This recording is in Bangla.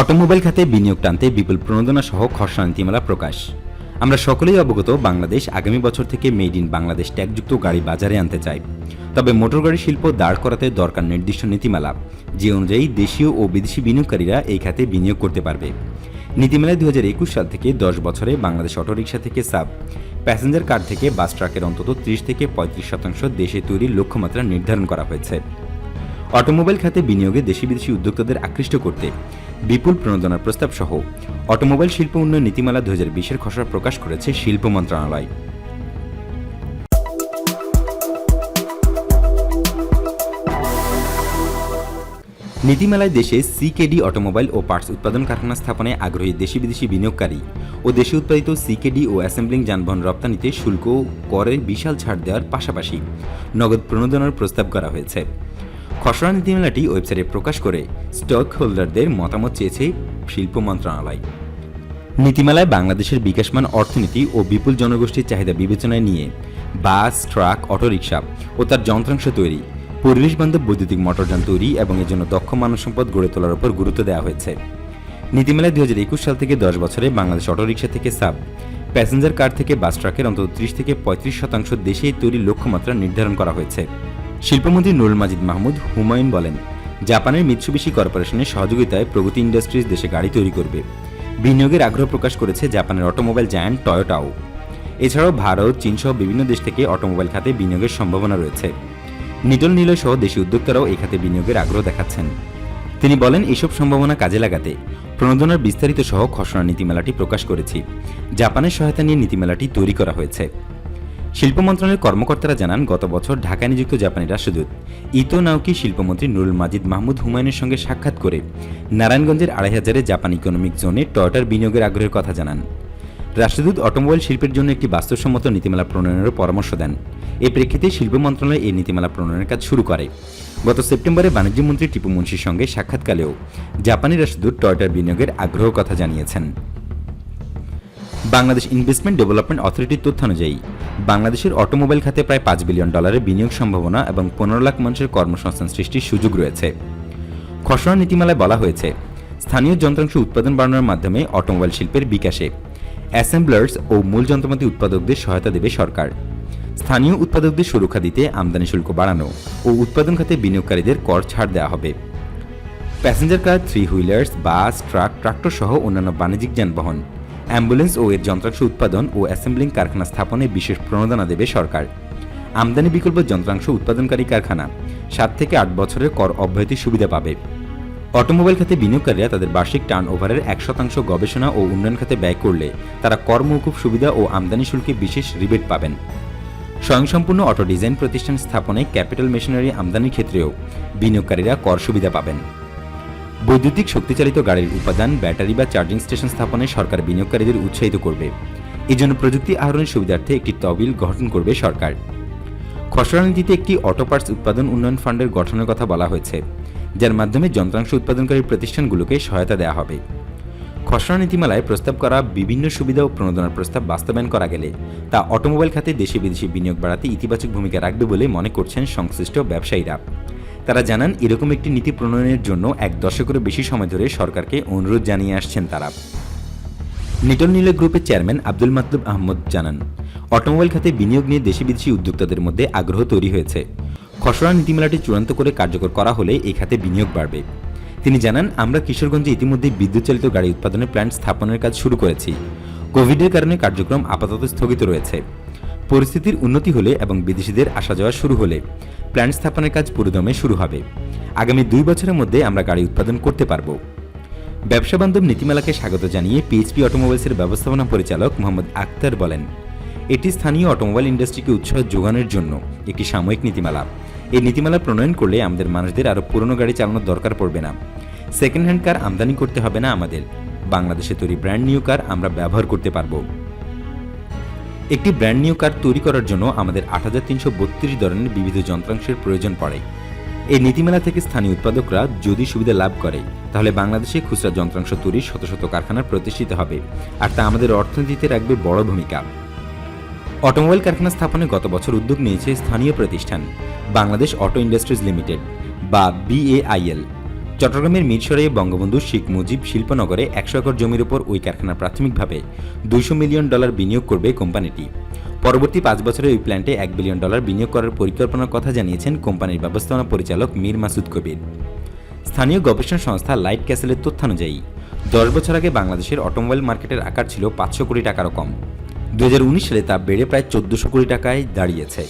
অটোমোবাইল খাতে বিনিয়োগ টানতে বিপুল প্রণোদনা সহ খসড়া নীতিমালা প্রকাশ। আমরা সকলেই অবগত, বাংলাদেশ আগামী বছর থেকে মেড ইন বাংলাদেশ ট্যাগযুক্ত গাড়ি বাজারে আনতে চায়। তবে মোটর গাড়ি শিল্প দাঁড় করাতে দরকার নির্দিষ্ট নীতিমালা, যে অনুযায়ী দেশীয় ও বিদেশি বিনিয়োগকারীরা এই খাতে বিনিয়োগ করতে পারবে। নীতিমালায় দু হাজার একুশ সাল থেকে দশ বছরে বাংলাদেশ অটোরিকশা থেকে সাব, প্যাসেঞ্জার কার থেকে বাস ট্রাকের অন্তত ত্রিশ থেকে পঁয়ত্রিশ শতাংশ দেশে তৈরির লক্ষ্যমাত্রা নির্ধারণ করা হয়েছে। অটোমোবাইল খাতে বিনিয়োগে দেশি বিদেশি উদ্যোক্তাদের আকৃষ্ট করতে বিপুল প্রণোদনার প্রস্তাব সহ অটোমোবাইল শিল্প উন্নয়ন নীতিমালা দু হাজার বিশের খসড়া প্রকাশ করেছে শিল্প মন্ত্রণালয়। নীতিমেলায় দেশে সিকেডি অটোমোবাইল ও পার্টস উৎপাদন কারখানা স্থাপনে আগ্রহী দেশি বিদেশি বিনিয়োগকারী ও দেশে উৎপাদিত সিকেডি ও অ্যাসেম্বলিং যানবাহন রপ্তানিতে শুল্ক করে বিশাল ছাড় দেওয়ার পাশাপাশি নগদ প্রণোদনার প্রস্তাব করা হয়েছে। খসড়া নীতিমালাটি ওয়েবসাইটে প্রকাশ করে স্টক হোল্ডারদের মতামত চেয়েছে শিল্প মন্ত্রণালয়। নীতিমালায় বাংলাদেশের বিকাশমান অর্থনীতি ও বিপুল জনগোষ্ঠীর চাহিদা বিবেচনায় নিয়ে বাস, ট্রাক, অটোরিকশা ও তার যন্ত্রাংশ তৈরি, পরিবেশ বান্ধব বৈদ্যুতিক মোটরযান তৈরি এবং এর জন্য দক্ষ মানব সম্পদ গড়ে তোলার উপর গুরুত্ব দেওয়া হয়েছে। নীতিমেলায় দুই হাজার একুশ সাল থেকে দশ বছরে বাংলাদেশ অটোরিকশা থেকে সাব প্যাসেঞ্জার কার থেকে বাস ট্রাকের অন্তত ত্রিশ থেকে পঁয়ত্রিশ শতাংশ দেশেই তৈরি লক্ষ্যমাত্রা নির্ধারণ করা হয়েছে। শিল্পমন্ত্রী নুরুল মাজিদ মাহমুদ হুমায়ুন বলেন, জাপানের মিৎসুবিশি কর্পোরেশনের সহযোগিতায় প্রগতি ইন্ডাস্ট্রিজ দেশে গাড়ি তৈরি করবে। বিনিয়োগের আগ্রহ প্রকাশ করেছে জাপানের অটোমোবাইল জায়ান্ট টয়োটাও। এছাড়াও ভারত চীনসহ বিভিন্ন দেশ থেকে অটোমোবাইল খাতে বিনিয়োগের সম্ভাবনা রয়েছে। নিটল নিলয় সহ দেশি উদ্যোক্তারাও এই খাতে বিনিয়োগের আগ্রহ দেখাচ্ছেন। তিনি বলেন, এসব সম্ভাবনা কাজে লাগাতে প্রণোদনার বিস্তারিত সহ খসড়া নীতিমেলাটি প্রকাশ করেছি। জাপানের সহায়তা নিয়ে নীতিমেলাটি তৈরি করা হয়েছে। শিল্প মন্ত্রণালয়ের কর্মকর্তারা জানান, গত বছর ঢাকায় নিযুক্ত জাপানি রাষ্ট্রদূত ইতো নাওকি শিল্পমন্ত্রী নুরুল মাজিদ মাহমুদ হুমায়ুনের সঙ্গে সাক্ষাৎ করে নারায়ণগঞ্জের আড়াই হাজারে জাপান ইকোনমিক জোনে টয়টার বিনিয়োগের আগ্রহের কথা জানান। রাষ্ট্রদূত অটোমোবাইল শিল্পের জন্য একটি বাস্তবসম্মত নীতিমালা প্রণয়নেরও পরামর্শ দেন। এই প্রেক্ষিতে শিল্প মন্ত্রণালয় এই নীতিমালা প্রণয়নের কাজ শুরু করে। গত সেপ্টেম্বরে বাণিজ্যমন্ত্রী টিপু মুন্সির সঙ্গে সাক্ষাৎকালেও জাপানি রাষ্ট্রদূত টয়টার বিনিয়োগের আগ্রহ কথা জানিয়েছেন। বাংলাদেশ ইনভেস্টমেন্ট ডেভেলপমেন্ট অথরিটির তথ্য অনুযায়ী, বাংলাদেশের অটোমোবাইল খাতে প্রায় পাঁচ বিলিয়ন ডলারের বিনিয়োগ সম্ভাবনা এবং পনেরো লাখ মানুষের কর্মসংস্থান সৃষ্টির সুযোগ রয়েছে। খসড়া নীতিমালায় বলা হয়েছে, স্থানীয় যন্ত্রাংশ উৎপাদন বাড়ানোর মাধ্যমে অটোমোবাইল শিল্পের বিকাশে অ্যাসেম্বলার্স ও মূল যন্ত্রপাতি উৎপাদকদের সহায়তা দেবে সরকার। স্থানীয় উৎপাদকদের সুরক্ষা দিতে আমদানি শুল্ক বাড়ানো ও উৎপাদন খাতে বিনিয়োগকারীদের কর ছাড় দেওয়া হবে। Passenger car, three wheelers, bus, truck tractor সহ অন্যান্য বাণিজ্যিক যানবাহন অ্যাম্বুলেন্স ও এর যন্ত্রাংশ উৎপাদন ও অ্যাসেম্বলিং কারখানা স্থাপনে বিশেষ প্রণোদনা দেবে সরকার। আমদানি বিকল্প যন্ত্রাংশ উৎপাদনকারী কারখানা সাত থেকে আট বছরের কর অব্যাহতির সুবিধা পাবে। অটোমোবাইল খাতে বিনিয়োগকারীরা তাদের বার্ষিক টার্ন ওভারের এক শতাংশ গবেষণা ও উন্নয়ন খাতে ব্যয় করলে তারা কর সুবিধা ও আমদানি শুল্কে বিশেষ রিবেট পাবেন। স্বয়ংসম্পূর্ণ অটো ডিজাইন প্রতিষ্ঠান স্থাপনে ক্যাপিটাল মেশিনারি আমদানির ক্ষেত্রেও বিনিয়োগকারীরা কর সুবিধা পাবেন। বৈদ্যুতিক শক্তিচালিত গাড়ির উপাদান, ব্যাটারি বা চার্জিং স্টেশন স্থাপনে সরকার বিনিয়োগকারীদের উৎসাহিত করবে। এজন্য প্রযুক্তি আহরণের সুবিধার্থে একটি তহবিল গঠন করবে সরকার। খসড়া নীতিতে একটি অটো পার্টস উৎপাদন উন্নয়ন ফান্ডের গঠনের কথা বলা হয়েছে, যার মাধ্যমে যন্ত্রাংশ উৎপাদনকারী প্রতিষ্ঠানগুলোকে সহায়তা দেওয়া হবে। খসড়া নীতিমালায় প্রস্তাব করা বিভিন্ন সুবিধা ও প্রণোদনার প্রস্তাব বাস্তবায়ন করা গেলে তা অটোমোবাইল খাতে দেশে বিদেশি বিনিয়োগ বাড়াতে ইতিবাচক ভূমিকা রাখবে বলে মনে করছেন সংশ্লিষ্ট ব্যবসায়ীরা। তারা জানান, এরকম একটি নীতি প্রণয়নের জন্য এক দশকেরও বেশি সময় ধরে সরকারকে অনুরোধ জানিয়ে আসছেন তারা। নিটল নীল গ্রুপের চেয়ারম্যান আব্দুল মাতলুব আহমদ জানান, অটোমোবাইল খাতে বিনিয়োগ নিয়ে দেশি বিদেশি উদ্যোক্তাদের মধ্যে আগ্রহ তৈরি হয়েছে। খসড়া নীতিমালাটি চূড়ান্ত করে কার্যকর করা হলে এই খাতে বিনিয়োগ বাড়বে। তিনি জানান, আমরা কিশোরগঞ্জে ইতিমধ্যে বিদ্যুৎ চালিত গাড়ি উৎপাদনের প্ল্যান্ট স্থাপনের কাজ শুরু করেছি। কোভিডের কারণে কার্যক্রম আপাতত স্থগিত রয়েছে। পরিস্থিতির উন্নতি হলে এবং বিদেশিদের আসা যাওয়া শুরু হলে প্ল্যান্ট স্থাপনের কাজ পুরোদমে শুরু হবে। আগামী দুই বছরের মধ্যে আমরা গাড়ি উৎপাদন করতে পারব। ব্যবসা বান্ধব নীতিমালাকে স্বাগত জানিয়ে পিএইচপি অটোমোবাইলসের ব্যবস্থাপনা পরিচালক মোহাম্মদ আক্তার বলেন, এটি স্থানীয় অটোমোবাইল ইন্ডাস্ট্রিকে উৎসাহ যোগানোর জন্য একটি সাময়িক নীতিমালা। এই নীতিমালা প্রণয়ন করলে আমাদের মানুষদের আরও পুরনো গাড়ি চালানোর দরকার পড়বে না। সেকেন্ড হ্যান্ড কার আমদানি করতে হবে না আমাদের। বাংলাদেশে তৈরি ব্র্যান্ড নিউ কার আমরা ব্যবহার করতে পারব। একটি ব্র্যান্ড নিউ কার তৈরি করার জন্য আমাদের আট হাজার তিনশো বত্রিশ ধরনের বিবিধ যন্ত্রাংশের প্রয়োজন পড়ে। এই নীতিমেলা থেকে স্থানীয় উৎপাদকরা যদি সুবিধা লাভ করে, তাহলে বাংলাদেশে খুচরা যন্ত্রাংশ তৈরির শত শত কারখানা প্রতিষ্ঠিত হবে, আর তা আমাদের অর্থনীতিতে রাখবে বড় ভূমিকা। অটোমোবাইল কারখানা স্থাপনে গত বছর উদ্যোগ নিয়েছে স্থানীয় প্রতিষ্ঠান, বাংলাদেশ অটো ইন্ডাস্ট্রিজ লিমিটেড, বা বিএআইএল। চট্টগ্রামের মিরসরাই বঙ্গবন্ধু শেখ মুজিব শিল্পনগরে একশো একর জমির উপর ওই কারখানা প্রাথমিকভাবে দুইশো মিলিয়ন ডলার বিনিয়োগ করবে কোম্পানিটি। পরবর্তী পাঁচ বছরে ওই প্ল্যান্টে এক বিলিয়ন ডলার বিনিয়োগ করার পরিকল্পনার কথা জানিয়েছেন কোম্পানির ব্যবস্থাপনা পরিচালক মীর মাসুদ কবির। স্থানীয় গবেষণা সংস্থা লাইট ক্যাসেলের তথ্যানুযায়ী, দশ বছর আগে বাংলাদেশের অটোমোবাইল মার্কেটের আকার ছিল পাঁচশো কোটি টাকারও কম। দু হাজার উনিশ সালে তা বেড়ে প্রায় চোদ্দশো কোটি টাকায় দাঁড়িয়েছে।